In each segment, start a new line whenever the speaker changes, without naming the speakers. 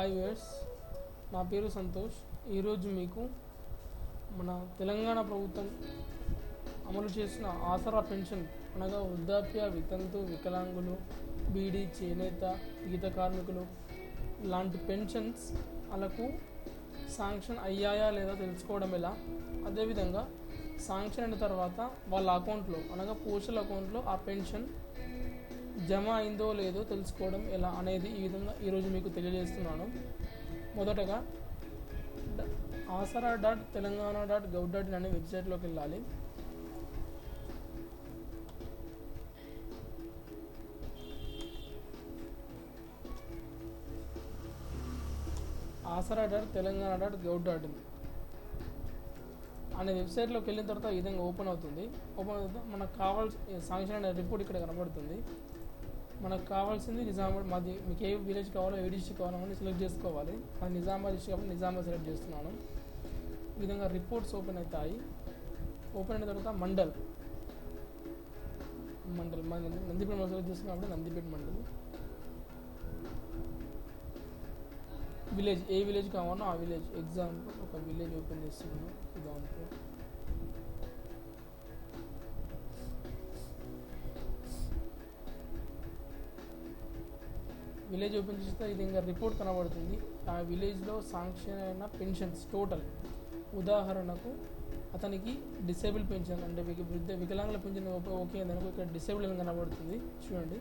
Hi wears నా పేరు సంతోష్. ఈరోజు మీకు మన తెలంగాణ ప్రభుత్వం అమలు చేసిన ఆసరా పెన్షన్ అనగా వృద్ధాప్య వితంతు వికలాంగులు బీడీ చేనేత గీత కార్మికులు లాంటి పెన్షన్స్ వాళ్ళకు శాంక్షన్ అయ్యాయా లేదా తెలుసుకోవడం ఎలా? అదేవిధంగా శాంక్షన్ అయిన తర్వాత వాళ్ళ అకౌంట్లో అనగా పోస్టల్ అకౌంట్లో ఆ పెన్షన్ జమ అయిందో లేదో తెలుసుకోవడం ఎలా అనేది ఈ విధంగా ఈరోజు మీకు తెలియజేస్తున్నాను. మొదటగా Aasara dot Telangana dot gov dot in అనే వెబ్సైట్లోకి వెళ్ళాలి. Aasara dot Telangana dot gov dot in అనే వెబ్సైట్లోకి వెళ్ళిన తర్వాత ఈ విధంగా ఓపెన్ అవుతుంది. ఓపెన్ అవుతుంది. మనకు కావాల్సిన శాంక్షన్ అనే రిపోర్ట్ ఇక్కడ కనబడుతుంది. మనకు కావాల్సింది నిజామాబాద్ మాది మీకు ఏ విలేజ్ కావాలో ఏ డిస్ట్రిక్ట్ కావాలో అని సెలెక్ట్ చేసుకోవాలి. అది నిజామాబాద్ డిస్ట్రిక్ట్ కాబట్టి నిజామాబాద్ సెలెక్ట్ చేస్తున్నాను. ఈ విధంగా రిపోర్ట్స్ ఓపెన్ అవుతాయి. ఓపెన్ అయిన తర్వాత మండల్. మండల్ మన నందిపేట మండల్ సెలెక్ట్ చేసుకున్నప్పుడు నందిపేట మండల్. విలేజ్ ఏ విలేజ్ కావాలో ఆ విలేజ్ ఎగ్జాంపుల్ ఒక విలేజ్ ఓపెన్ చేస్తున్నాను. దాంట్లో విలేజ్ ఓపెన్ చేస్తే ఇది ఇంకా రిపోర్ట్ కనబడుతుంది. ఆ విలేజ్లో శాంక్షన్ అయిన పెన్షన్స్ టోటల్. ఉదాహరణకు అతనికి డిసేబుల్ పెన్షన్ అంటే వృద్ధ వికలాంగుల పెన్షన్ ఓకే అనుకో ఇక్కడ డిసేబుల్ అని కనబడుతుంది. చూడండి.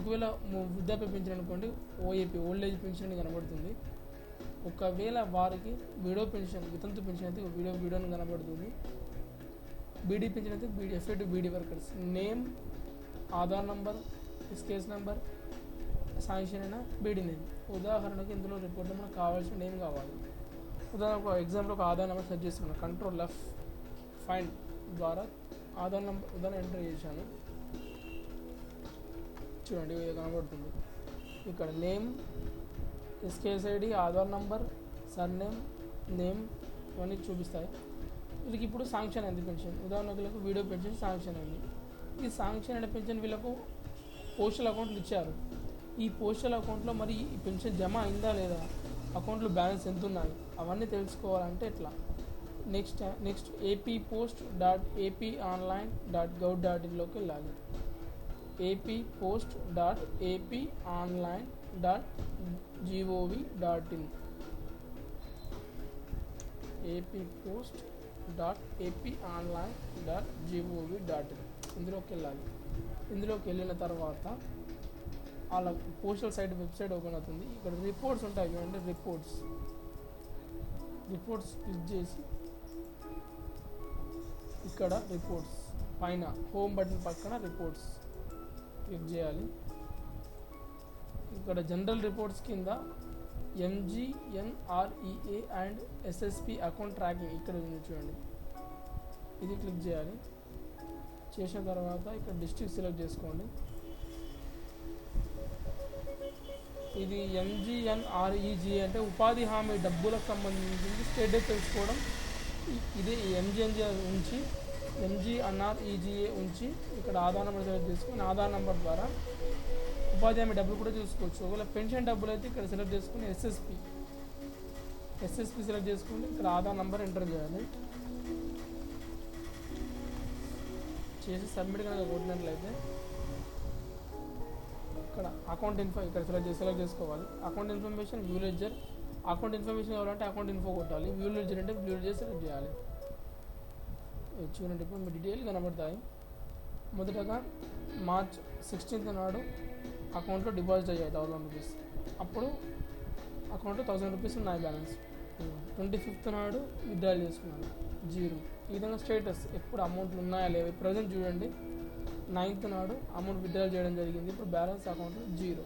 ఒకవేళ వృద్ధాప్య పెన్షన్ అనుకోండి ఓఏపీ ఓల్డ్ ఏజ్ పెన్షన్ అని కనబడుతుంది. ఒకవేళ వారికి విడో పెన్షన్ వితంతు పెన్షన్ అయితే విడో విడో అని కనబడుతుంది. బీడీ పెన్షన్ అయితే beedi FA beedi workers. Name Aadhaar number case number sanction అయినా బీడీ నేమ్ ఉదాహరణకు ఇందులో రిపోర్ట్లో మనకు కావాల్సిన నేమ్ కావాలి? ఉదాహరణకు ఎగ్జాంపుల్ ఒక ఆధార్ నెంబర్ సెర్చ్ చేసుకున్నాను కంట్రోల్ ఎఫ్ ఫైండ్ ద్వారా ఆధార్ నెంబర్ ఉదాహరణ ఎంటర్ చేశాను. చూడండి కనబడుతుంది. ఇక్కడ name SKS ID Aadhaar number surname name ఇవన్నీ చూపిస్తాయి. వీళ్ళకి ఇప్పుడు శాంక్షన్ అయింది పెన్షన్ ఉదాహరణకు వీడియో పెన్షన్ శాంక్షన్ అయింది. ఈ శాంక్షన్ అయిన పెన్షన్ వీళ్ళకు పోస్టల్ అకౌంట్లు ఇచ్చారు. ఈ పోస్టల్ అకౌంట్లో మరి ఈ పెన్షన్ జమ అయిందా లేదా? అకౌంట్లో బ్యాలెన్స్ ఎంత ఉన్నాయి అవన్నీ తెలుసుకోవాలంటే ఎట్లా? Next next AP post dot AP online dot gov dot ఇన్లోకి వెళ్ళాలి. AP post dot AP online dot GOV dot in AP post dot AP online dot GOV dot in ఇందులోకి వెళ్ళాలి. ఇందులోకి వెళ్ళిన తర్వాత వాళ్ళ పోస్టల్ సైట్ వెబ్సైట్ ఓపెన్ అవుతుంది. ఇక్కడ reports ఉంటాయి చూడండి రిపోర్ట్స్. రిపోర్ట్స్ క్లిక్ చేసి ఇక్కడ రిపోర్ట్స్ పైన హోమ్ బటన్ పక్కన రిపోర్ట్స్ క్లిక్ చేయాలి. ఇక్కడ జనరల్ రిపోర్ట్స్ కింద MGNREA and SSP account tracking ఇక్కడ చూడండి. ఇది క్లిక్ చేయాలి. చేసిన తర్వాత ఇక్కడ డిస్ట్రిక్ట్ సెలెక్ట్ చేసుకోండి. ఇది ఎంజిఎన్ఆర్ఈజీ అంటే ఉపాధి హామీ డబ్బులకు సంబంధించి స్టేట్ తెలుసుకోవడం. ఇది ఎంజిఎన్జి ఉంచి ఎంజిఎన్ఆర్ఈజీఏ ఉంచి ఇక్కడ ఆధార్ నెంబర్ సెలెక్ట్ చేసుకుని ఆధార్ నెంబర్ ద్వారా ఉపాధి హామీ డబ్బులు కూడా చూసుకోవచ్చు. ఒకవేళ పెన్షన్ డబ్బులు అయితే ఇక్కడ సెలెక్ట్ చేసుకుని ఎస్ఎస్పి ఎస్ఎస్పి సెలెక్ట్ చేసుకుని ఇక్కడ ఆధార్ నెంబర్ ఎంటర్ చేయాలి. చేసి సబ్మిట్ కనుక కొట్టినట్లయితే ఇక్కడ అకౌంట్ ఇన్ఫో ఇక్కడ సెలెక్ట్ సెలెక్ట్ చేసుకోవాలి. Account information view ledger account information కావాలంటే అకౌంట్ ఇన్ఫో కొట్టాలి. వ్యూ లెడ్జర్ అంటే వ్యూ లెడ్జర్ సెలెక్ట్ చేయాలి. చూడండి ఇప్పుడు మీ డీటెయిల్ కనబడతాయి. మొదటగా మార్చ్ సిక్స్టీన్త్ నాడు అకౌంట్లో డిపాజిట్ అయ్యాయి థౌసండ్ రూపీస్ అప్పుడు అకౌంట్లో థౌసండ్ రూపీస్ ఉన్నాయి బ్యాలెన్స్ ట్వంటీ ఫిఫ్త్ నాడు విత్డ్రాల్ చేసుకున్నాను. జీరో ఈ విధంగా స్టేటస్ ఎప్పుడు అమౌంట్లు ఉన్నాయా లేవు ప్రజెంట్ చూడండి. నైన్త్ నాడు అమౌంట్ విత్డ్రా చేయడం జరిగింది. ఇప్పుడు బ్యాలెన్స్ అకౌంట్లో జీరో.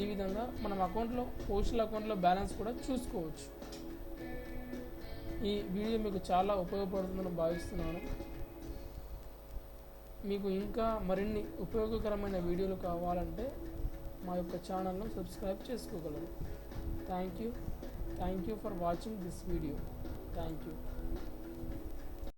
ఈ విధంగా మనం అకౌంట్లో పోస్టల్ అకౌంట్లో బ్యాలెన్స్ కూడా చూసుకోవచ్చు. ఈ వీడియో మీకు చాలా ఉపయోగపడుతుందని భావిస్తున్నాను. మీకు ఇంకా మరిన్ని ఉపయోగకరమైన వీడియోలు కావాలంటే మా యొక్క ఛానల్ను సబ్స్క్రైబ్ చేసుకోగలరు. Thank you. Thank you for watching this video. Thank you.